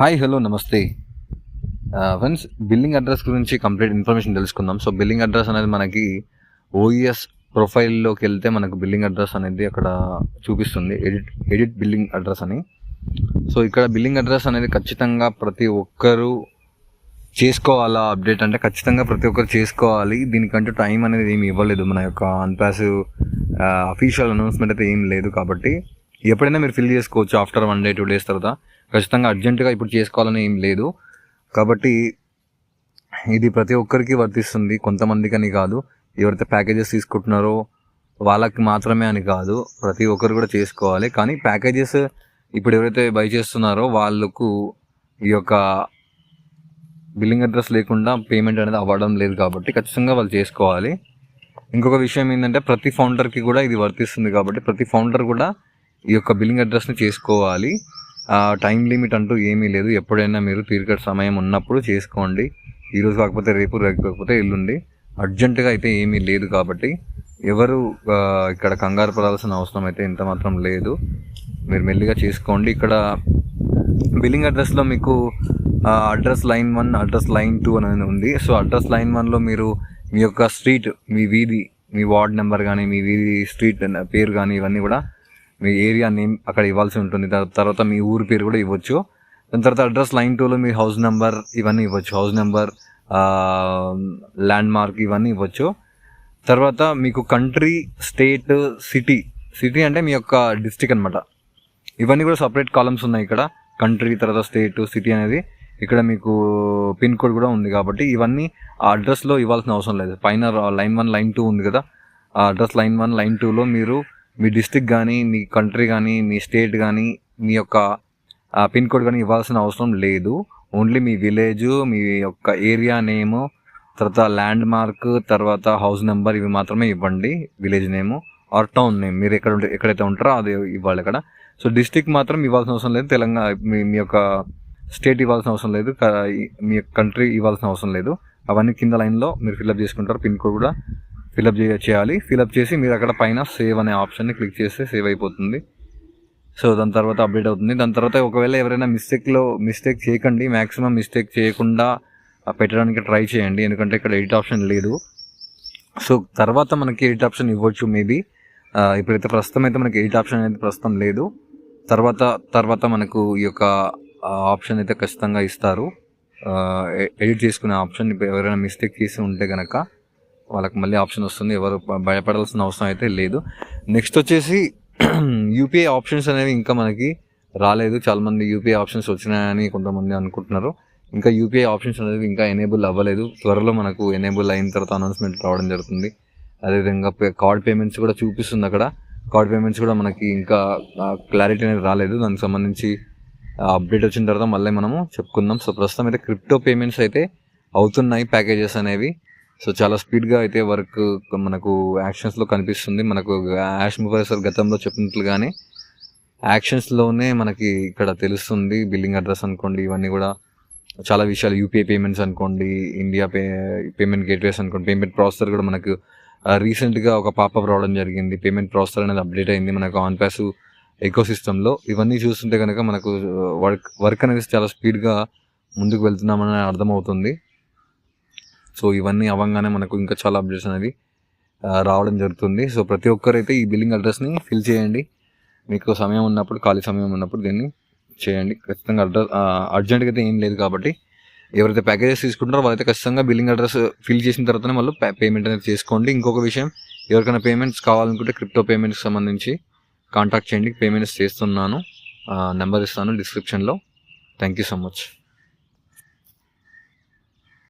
Hi hello నమస్తే. Friends billing address గురించి complete information తెలుసుకుందాం. సో బిల్లింగ్ అడ్రస్ అనేది మనకి ఓఈఎస్ ప్రొఫైల్లోకి వెళ్తే మనకు బిల్లింగ్ అడ్రస్ అనేది అక్కడ చూపిస్తుంది. ఎడిట్ ఎడిట్ బిల్లింగ్ అడ్రస్ అని. సో ఇక్కడ బిల్లింగ్ అడ్రస్ అనేది ఖచ్చితంగా ప్రతి ఒక్కరూ చేసుకోవాలా? అప్డేట్ అంటే ఖచ్చితంగా ప్రతి ఒక్కరు చేసుకోవాలి. దీనికంటూ టైం అనేది ఏమి ఇవ్వలేదు. మన యొక్క అన్పాస్ అఫీషియల్ అనౌన్స్మెంట్ అయితే ఏం లేదు కాబట్టి ఎప్పుడైనా మీరు ఫిల్ చేసుకోవచ్చు after one day two days తర్వాత. ఖచ్చితంగా అర్జెంటుగా ఇప్పుడు చేసుకోవాలని ఏం లేదు. కాబట్టి ఇది ప్రతి ఒక్కరికి వర్తిస్తుంది. కొంతమందికి అని కాదు. ఎవరైతే ప్యాకేజెస్ తీసుకుంటున్నారో వాళ్ళకి మాత్రమే అని కాదు. ప్రతి ఒక్కరు కూడా చేసుకోవాలి. కానీ ప్యాకేజెస్ ఇప్పుడు ఎవరైతే బై చేస్తున్నారో వాళ్ళకు ఈ యొక్క బిల్లింగ్ అడ్రస్ లేకుండా పేమెంట్ అనేది అవ్వడం లేదు కాబట్టి ఖచ్చితంగా వాళ్ళు చేసుకోవాలి. ఇంకొక విషయం ఏంటంటే ప్రతి ఫౌండర్కి కూడా ఇది వర్తిస్తుంది కాబట్టి ప్రతి ఫౌండర్ కూడా ఈ యొక్క బిల్లింగ్ అడ్రస్ని చేసుకోవాలి. టైం లిమిట్ అంటూ ఏమీ లేదు. ఎప్పుడైనా మీరు తీరిక సమయం ఉన్నప్పుడు చేసుకోండి. ఈరోజు కాకపోతే రేపు రేపు కాకపోతే ఎల్లుండి. అర్జెంటుగా అయితే ఏమీ లేదు కాబట్టి ఎవరు ఇక్కడ కంగారు పడాల్సిన అవసరం అయితే ఇంత మాత్రం లేదు. మీరు మెల్లిగా చేసుకోండి. ఇక్కడ బిల్లింగ్ అడ్రస్లో మీకు address line one address line two అనేది ఉంది. సో అడ్రస్ లైన్ వన్లో మీరు మీ యొక్క స్ట్రీట్ మీ వీధి మీ వార్డ్ నెంబర్ కానీ మీ వీధి స్ట్రీట్ పేరు కానీ ఇవన్నీ కూడా మీ ఏరియా నేమ్ అక్కడ ఇవ్వాల్సి ఉంటుంది. తర్వాత మీ ఊరి పేరు కూడా ఇవ్వచ్చు. దాని తర్వాత అడ్రస్ లైన్ టూలో మీ హౌస్ నెంబర్ ఇవన్నీ ఇవ్వచ్చు. హౌస్ నెంబర్ ల్యాండ్ మార్క్ ఇవన్నీ ఇవ్వచ్చు. తర్వాత మీకు కంట్రీ స్టేట్ సిటీ సిటీ అంటే మీ యొక్క డిస్టిక్ అనమాట ఇవన్నీ కూడా సపరేట్ కాలమ్స్ ఉన్నాయి ఇక్కడ. కంట్రీ తర్వాత స్టేట్ సిటీ అనేది. ఇక్కడ మీకు పిన్ కోడ్ కూడా ఉంది కాబట్టి ఇవన్నీ ఆ అడ్రస్లో ఇవ్వాల్సిన అవసరం లేదు. పైన లైన్ వన్ లైన్ టూ ఉంది కదా. ఆ అడ్రస్ లైన్ వన్ లైన్ టూలో మీరు మీ డిస్టిక్ కానీ మీ కంట్రీ కానీ మీ స్టేట్ కానీ మీ యొక్క పిన్ కోడ్ కానీ ఇవ్వాల్సిన అవసరం లేదు. ఓన్లీ మీ విలేజ్ మీ యొక్క ఏరియా నేము తర్వాత ల్యాండ్ మార్క్ తర్వాత హౌస్ నెంబర్ ఇవి మాత్రమే ఇవ్వండి village name or town name మీరు ఎక్కడ ఉంటే ఎక్కడైతే ఉంటారో అది ఇవ్వాలి ఇక్కడ సో డిస్టిక్ మాత్రం ఇవ్వాల్సిన అవసరం లేదు. తెలంగాణ మీ మీ యొక్క స్టేట్ ఇవ్వాల్సిన అవసరం లేదు. మీ యొక్క కంట్రీ ఇవ్వాల్సిన అవసరం లేదు. అవన్నీ కింద లైన్లో మీరు ఫిల్అప్ చేసుకుంటారు. పిన్ కోడ్ కూడా ఫిలప్ చేయ చేయాలి. ఫిలప్ చేసి మీరు అక్కడ పైన సేవ్ అనే ఆప్షన్ని క్లిక్ చేస్తే సేవ్ అయిపోతుంది. సో దాని తర్వాత అప్డేట్ అవుతుంది. దాని తర్వాత ఒకవేళ ఎవరైనా మిస్టేక్లో మిస్టేక్ చేయకండి. మ్యాక్సిమం మిస్టేక్ చేయకుండా పెట్టడానికి ట్రై చేయండి. ఎందుకంటే ఇక్కడ ఎడిట్ ఆప్షన్ లేదు. సో తర్వాత మనకి ఎడిట్ ఆప్షన్ ఇవ్వచ్చు మేబీ. ఇప్పుడైతే ప్రస్తుతం అయితే మనకి ఎడిట్ ఆప్షన్ అనేది ప్రస్తుతం లేదు. తర్వాత తర్వాత మనకు ఈ యొక్క ఆప్షన్ అయితే ఖచ్చితంగా ఇస్తారు. ఎడిట్ చేసుకునే ఆప్షన్. ఇప్పుడు ఎవరైనా మిస్టేక్ చేసి ఉంటే కనుక వాళ్ళకి మళ్ళీ ఆప్షన్ వస్తుంది. ఎవరు భయపడాల్సిన అవసరం అయితే లేదు. నెక్స్ట్ వచ్చేసి యూపీఐ ఆప్షన్స్ అనేవి ఇంకా మనకి రాలేదు. చాలామంది యూపీఐ ఆప్షన్స్ వచ్చినాయని కొంతమంది అనుకుంటున్నారు. ఇంకా యూపీఐ ఆప్షన్స్ అనేవి ఇంకా ఎనేబుల్ అవ్వలేదు. త్వరలో మనకు ఎనేబుల్ అయిన తర్వాత అనౌన్స్మెంట్ రావడం జరుగుతుంది. అదేవిధంగా కార్డ్ పేమెంట్స్ కూడా చూపిస్తుంది అక్కడ. కార్డ్ పేమెంట్స్ కూడా మనకి ఇంకా క్లారిటీ అనేది రాలేదు. దానికి సంబంధించి అప్డేట్ వచ్చిన తర్వాత మళ్ళీ మనము చెప్పుకుందాం. సో ప్రస్తుతం అయితే క్రిప్టో పేమెంట్స్ అయితే అవుతున్నాయి. ప్యాకేజెస్ అనేవి సో చాలా స్పీడ్గా అయితే వర్క్ మనకు యాక్షన్స్లో కనిపిస్తుంది. మనకు యాష్ ముఫర్ గతంలో చెప్పినట్లుగానే యాక్షన్స్లోనే మనకి ఇక్కడ తెలుస్తుంది బిల్లింగ్ అడ్రస్ అనుకోండి ఇవన్నీ కూడా చాలా విషయాలు. యూపీఐ పేమెంట్స్ అనుకోండి ఇండియా పే పేమెంట్ గేట్వేస్ అనుకోండి పేమెంట్ ప్రాసెసర్ కూడా మనకు రీసెంట్గా ఒక పాపప్ రావడం జరిగింది. పేమెంట్ ప్రాసెసర్ అనేది అప్డేట్ అయింది మనకు ఆన్ ప్యాస్ ఎకో సిస్టంలో ఇవన్నీ చూస్తుంటే కనుక మనకు వర్క్ వర్క్ అనేది చాలా స్పీడ్గా ముందుకు వెళ్తున్నామని అర్థమవుతుంది. సో ఇవన్నీ అవ్వగానే మనకు ఇంకా చాలా అప్డేట్స్ అనేది రావడం జరుగుతుంది. సో ప్రతి ఒక్కరైతే ఈ బిల్లింగ్ అడ్రస్ని ఫిల్ చేయండి. మీకు సమయం ఉన్నప్పుడు ఖాళీ సమయం ఉన్నప్పుడు దీన్ని చేయండి. ఖచ్చితంగా అడ్రస్ అర్జెంట్గా అయితే ఏం లేదు కాబట్టి ఎవరైతే ప్యాకేజెస్ తీసుకుంటారో వాళ్ళైతే ఖచ్చితంగా బిల్లింగ్ అడ్రస్ ఫిల్ చేసిన తర్వాతనే వాళ్ళు పేమెంట్ అనేది చేసుకోండి. ఇంకొక విషయం ఎవరికైనా పేమెంట్స్ కావాలనుకుంటే క్రిప్టో పేమెంట్స్కి సంబంధించి కాంటాక్ట్ చేయండి. పేమెంట్స్ చేస్తున్నాను. నెంబర్ ఇస్తాను డిస్క్రిప్షన్లో. Thank you so much.